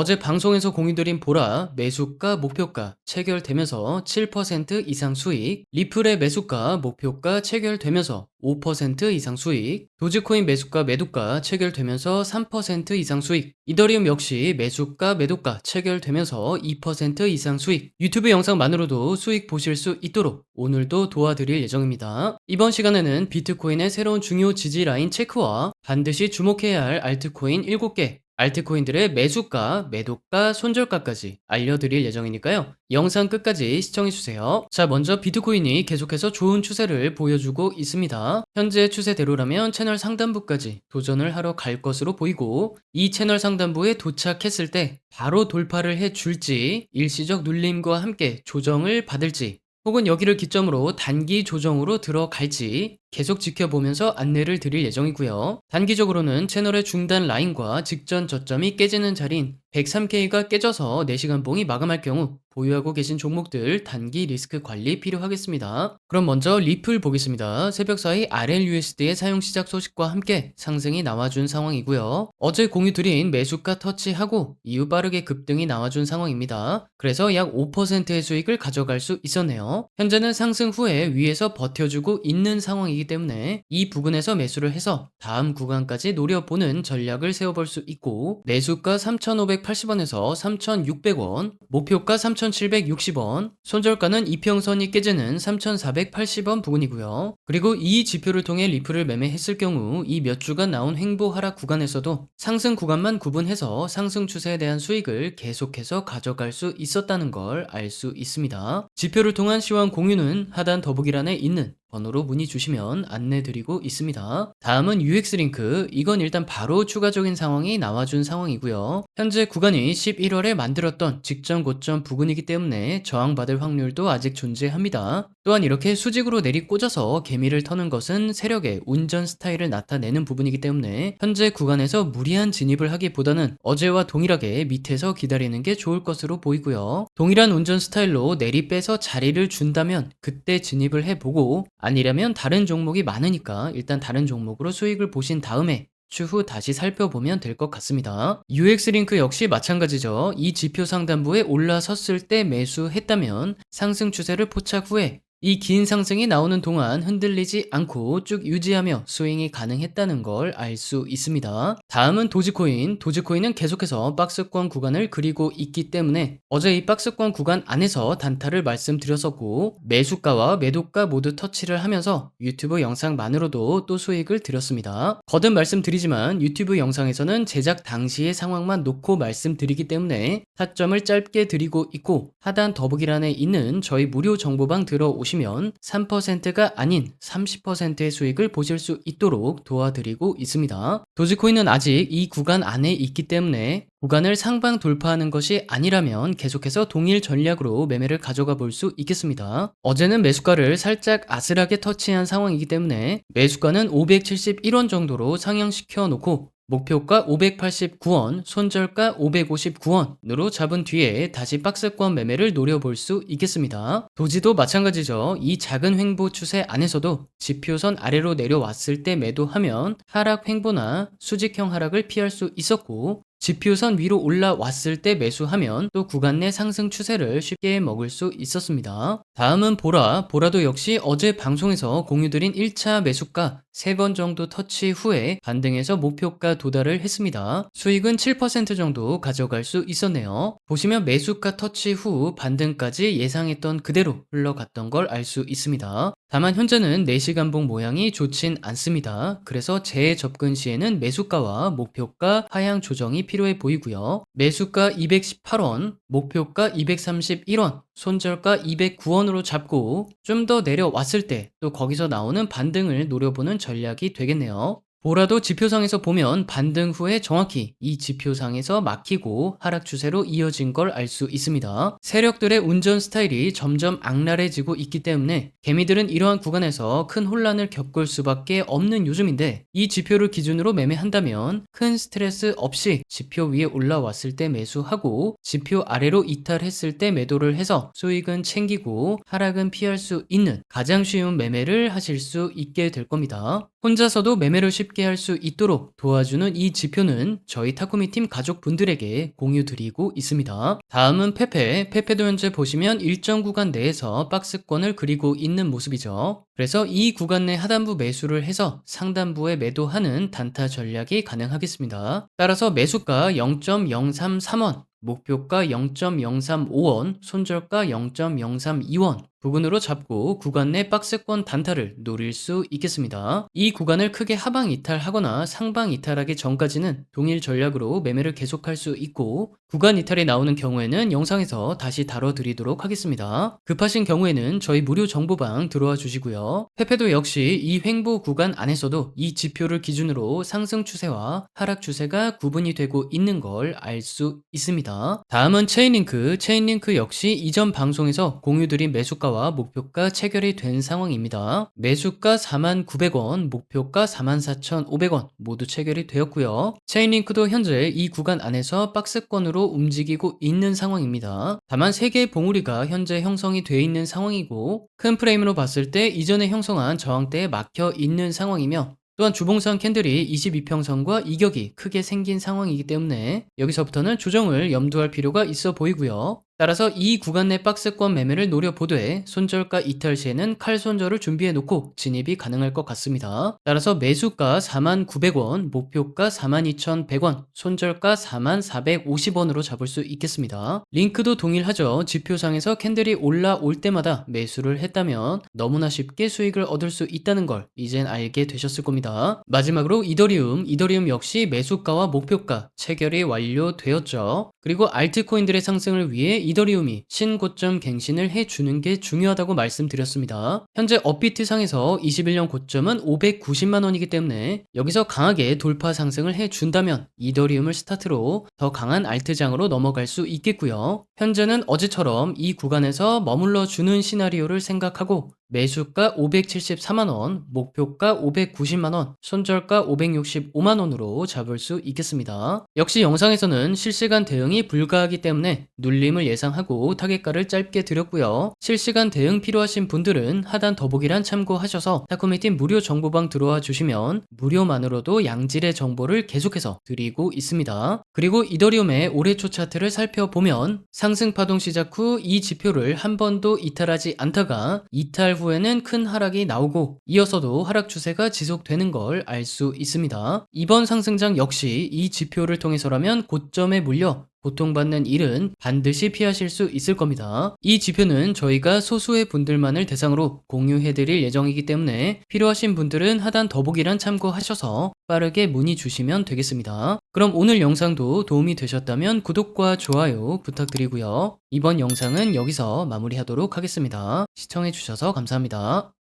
어제 방송에서 공유드린 보라 매수가 목표가 체결되면서 7% 이상 수익, 리플의 매수가 목표가 체결되면서 5% 이상 수익, 도지코인 매수가 매도가 체결되면서 3% 이상 수익, 이더리움 역시 매수가 매도가 체결되면서 2% 이상 수익, 유튜브 영상만으로도 수익 보실 수 있도록 오늘도 도와드릴 예정입니다. 이번 시간에는 비트코인의 새로운 중요 지지 라인 체크와 반드시 주목해야 할 알트코인 7개, 알트코인들의 매수가, 매도가, 손절가까지 알려드릴 예정이니까요. 영상 끝까지 시청해주세요. 자, 먼저 비트코인이 계속해서 좋은 추세를 보여주고 있습니다. 현재 추세대로라면 채널 상단부까지 도전을 하러 갈 것으로 보이고, 이 채널 상단부에 도착했을 때 바로 돌파를 해줄지, 일시적 눌림과 함께 조정을 받을지, 혹은 여기를 기점으로 단기 조정으로 들어갈지 계속 지켜보면서 안내를 드릴 예정이고요. 단기적으로는 채널의 중단 라인과 직전 저점이 깨지는 자리인 103K가 깨져서 4시간 봉이 마감할 경우 보유하고 계신 종목들 단기 리스크 관리 필요하겠습니다. 그럼 먼저 리플 보겠습니다. 새벽 사이 RLUSD의 사용 시작 소식과 함께 상승이 나와준 상황이고요. 어제 공유 드린 매수가 터치하고 이후 빠르게 급등이 나와준 상황입니다. 그래서 약 5%의 수익을 가져갈 수 있었네요. 현재는 상승 후에 위에서 버텨주고 있는 상황이 기 때문에 이 부근에서 매수를 해서 다음 구간까지 노려보는 전략을 세워볼 수 있고 매수가 3,580원에서 3,600원, 목표가 3,760원, 손절가는 이평선이 깨지는 3,480원 부근이고요. 그리고 이 지표를 통해 리플을 매매했을 경우 이 몇 주간 나온 횡보 하락 구간에서도 상승 구간만 구분해서 상승 추세에 대한 수익을 계속해서 가져갈 수 있었다는 걸 알 수 있습니다. 지표를 통한 시황 공유는 하단 더보기란에 있는 번호로 문의 주시면 안내 드리고 있습니다. 다음은 UX 링크. 이건 일단 바로 추가적인 상황이 나와준 상황이고요. 현재 구간이 11월에 만들었던 직전 고점 부근이기 때문에 저항받을 확률도 아직 존재합니다. 또한 이렇게 수직으로 내리 꽂아서 개미를 터는 것은 세력의 운전 스타일을 나타내는 부분이기 때문에 현재 구간에서 무리한 진입을 하기보다는 어제와 동일하게 밑에서 기다리는 게 좋을 것으로 보이고요. 동일한 운전 스타일로 내리 빼서 자리를 준다면 그때 진입을 해보고 아니라면 다른 종목이 많으니까 일단 다른 종목으로 수익을 보신 다음에 추후 다시 살펴보면 될 것 같습니다. UX 링크 역시 마찬가지죠. 이 지표 상단부에 올라섰을 때 매수했다면 상승 추세를 포착 후에 이 긴 상승이 나오는 동안 흔들리지 않고 쭉 유지하며 스윙이 가능했다는 걸 알 수 있습니다. 다음은 도지코인. 도지코인은 계속해서 박스권 구간을 그리고 있기 때문에 어제 이 박스권 구간 안에서 단타를 말씀드렸었고 매수가와 매도가 모두 터치를 하면서 유튜브 영상만으로도 또 수익을 드렸습니다. 거듭 말씀드리지만 유튜브 영상에서는 제작 당시의 상황만 놓고 말씀드리기 때문에 타점을 짧게 드리고 있고 하단 더보기란에 있는 저희 무료 정보방 들어오시면 3%가 아닌 30%의 수익을 보실 수 있도록 도와드리고 있습니다. 도지코인은 아직 이 구간 안에 있기 때문에 구간을 상방 돌파하는 것이 아니라면 계속해서 동일 전략으로 매매를 가져가 볼 수 있겠습니다. 어제는 매수가를 살짝 아슬하게 터치한 상황이기 때문에 매수가는 571원 정도로 상향시켜 놓고 목표가 589원, 손절가 559원으로 잡은 뒤에 다시 박스권 매매를 노려볼 수 있겠습니다. 도지도 마찬가지죠. 이 작은 횡보 추세 안에서도 지표선 아래로 내려왔을 때 매도하면 하락 횡보나 수직형 하락을 피할 수 있었고 지표선 위로 올라왔을 때 매수하면 또 구간 내 상승 추세를 쉽게 먹을 수 있었습니다. 다음은 보라. 보라도 역시 어제 방송에서 공유드린 1차 매수가 3번 정도 터치 후에 반등해서 목표가 도달을 했습니다. 수익은 7% 정도 가져갈 수 있었네요. 보시면 매수가 터치 후 반등까지 예상했던 그대로 흘러갔던 걸 알 수 있습니다. 다만 현재는 4시간봉 모양이 좋진 않습니다. 그래서 재접근 시에는 매수가와 목표가 하향 조정이 필요해 보이고요. 매수가 218원, 목표가 231원, 손절가 209원으로 잡고 좀 더 내려왔을 때 또 거기서 나오는 반등을 노려보는 전략이 되겠네요. 보라도 지표상에서 보면 반등 후에 정확히 이 지표상에서 막히고 하락 추세로 이어진 걸 알 수 있습니다. 세력들의 운전 스타일이 점점 악랄해지고 있기 때문에 개미들은 이러한 구간에서 큰 혼란을 겪을 수밖에 없는 요즘인데 이 지표를 기준으로 매매한다면 큰 스트레스 없이 지표 위에 올라왔을 때 매수하고 지표 아래로 이탈했을 때 매도를 해서 수익은 챙기고 하락은 피할 수 있는 가장 쉬운 매매를 하실 수 있게 될 겁니다. 혼자서도 매매를 쉽게 쉽게 할 수 있도록 도와주는 이 지표는 저희 타쿠미 팀 가족분들에게 공유 드리고 있습니다. 다음은 페페. 페페도 현재 보시면 일정 구간 내에서 박스권을 그리고 있는 모습이죠. 그래서 이 구간 내 하단부 매수를 해서 상단부에 매도하는 단타 전략이 가능하겠습니다. 따라서 매수가 0.033원, 목표가 0.035원, 손절가 0.032원 부근으로 잡고 구간 내 박스권 단타를 노릴 수 있겠습니다. 이 구간을 크게 하방 이탈하거나 상방 이탈하기 전까지는 동일 전략으로 매매를 계속할 수 있고 구간 이탈이 나오는 경우에는 영상에서 다시 다뤄드리도록 하겠습니다. 급하신 경우에는 저희 무료 정보방 들어와 주시고요. 페페도 역시 이 횡보 구간 안에서도 이 지표를 기준으로 상승 추세와 하락 추세가 구분이 되고 있는 걸 알 수 있습니다. 다음은 체인링크. 체인링크 역시 이전 방송에서 공유드린 매수가 와 목표가 체결이 된 상황입니다. 매수가 49,900원, 목표가 44,500원 모두 체결이 되었고요. 체인링크도 현재 이 구간 안에서 박스권으로 움직이고 있는 상황입니다. 다만 3개의 봉우리가 현재 형성이 되어 있는 상황이고 큰 프레임으로 봤을 때 이전에 형성한 저항대에 막혀 있는 상황이며 또한 주봉선 캔들이 22평선과 이격이 크게 생긴 상황이기 때문에 여기서부터는 조정을 염두할 필요가 있어 보이고요. 따라서 이 구간 내 박스권 매매를 노려보되 손절가 이탈 시에는 칼 손절을 준비해 놓고 진입이 가능할 것 같습니다. 따라서 매수가 49,900원, 목표가 42,100원, 손절가 44,450원으로 잡을 수 있겠습니다. 링크도 동일하죠. 지표상에서 캔들이 올라올 때마다 매수를 했다면 너무나 쉽게 수익을 얻을 수 있다는 걸 이젠 알게 되셨을 겁니다. 마지막으로 이더리움, 이더리움 역시 매수가와 목표가 체결이 완료되었죠. 그리고 알트코인들의 상승을 위해 이더리움이 신고점 갱신을 해주는 게 중요하다고 말씀드렸습니다. 현재 업비트 상에서 21년 고점은 590만 원이기 때문에 여기서 강하게 돌파 상승을 해준다면 이더리움을 스타트로 더 강한 알트장으로 넘어갈 수 있겠고요. 현재는 어제처럼 이 구간에서 머물러 주는 시나리오를 생각하고 매수가 574만원, 목표가 590만원, 손절가 565만원으로 잡을 수 있겠습니다. 역시 영상에서는 실시간 대응이 불가하기 때문에 눌림을 예상하고 타겟가를 짧게 드렸고요. 실시간 대응 필요하신 분들은 하단 더보기란 참고하셔서 타코미팀 무료 정보방 들어와 주시면 무료만으로도 양질의 정보를 계속해서 드리고 있습니다. 그리고 이더리움의 올해 초 차트를 살펴보면 상승 파동 시작 후 이 지표를 한 번도 이탈하지 않다가 이탈 후에는 큰 하락이 나오고 이어서도 하락 추세가 지속되는 걸 알 수 있습니다. 이번 상승장 역시 이 지표를 통해서라면 고점에 물려 고통받는 일은 반드시 피하실 수 있을 겁니다. 이 지표는 저희가 소수의 분들만을 대상으로 공유해드릴 예정이기 때문에 필요하신 분들은 하단 더보기란 참고하셔서 빠르게 문의 주시면 되겠습니다. 그럼 오늘 영상도 도움이 되셨다면 구독과 좋아요 부탁드리고요. 이번 영상은 여기서 마무리하도록 하겠습니다. 시청해주셔서 감사합니다.